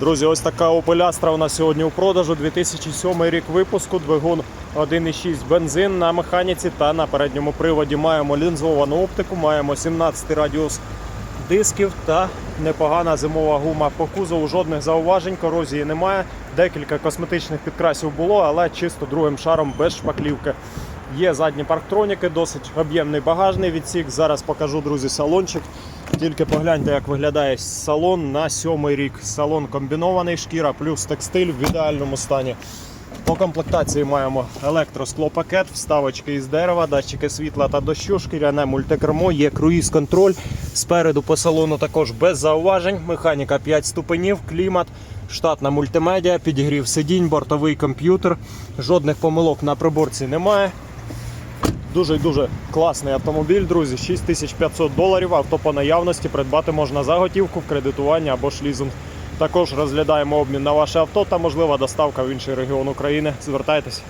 Друзі, ось така Opel Astra у нас сьогодні у продажу. 2007 рік випуску, двигун 1,6 бензин на механіці та на передньому приводі. Маємо лінзовану оптику, маємо 17 радіус дисків та непогана зимова гума по кузову. Жодних зауважень, корозії немає. Декілька косметичних підкрасів було, але чисто другим шаром без шпаклівки. Є задні парктроніки, досить об'ємний багажний відсік. Зараз покажу, друзі, салончик. Тільки погляньте, як виглядає салон на сьомий рік. Салон комбінований, шкіра плюс текстиль в ідеальному стані. По комплектації маємо електросклопакет, вставочки із дерева, датчики світла та дощу, шкіряне мультикермо, є круїз-контроль. Спереду по салону також без зауважень. Механіка 5 ступенів, клімат, штатна мультимедіа, підігрів сидінь, бортовий комп'ютер. Жодних помилок на приборці немає. Дуже дуже класний автомобіль, друзі. 6500 доларів. Авто по наявності придбати можна за готівку, в кредитування або ж лізинг. Також розглядаємо обмін на ваше авто та можлива доставка в інший регіон України. Звертайтеся.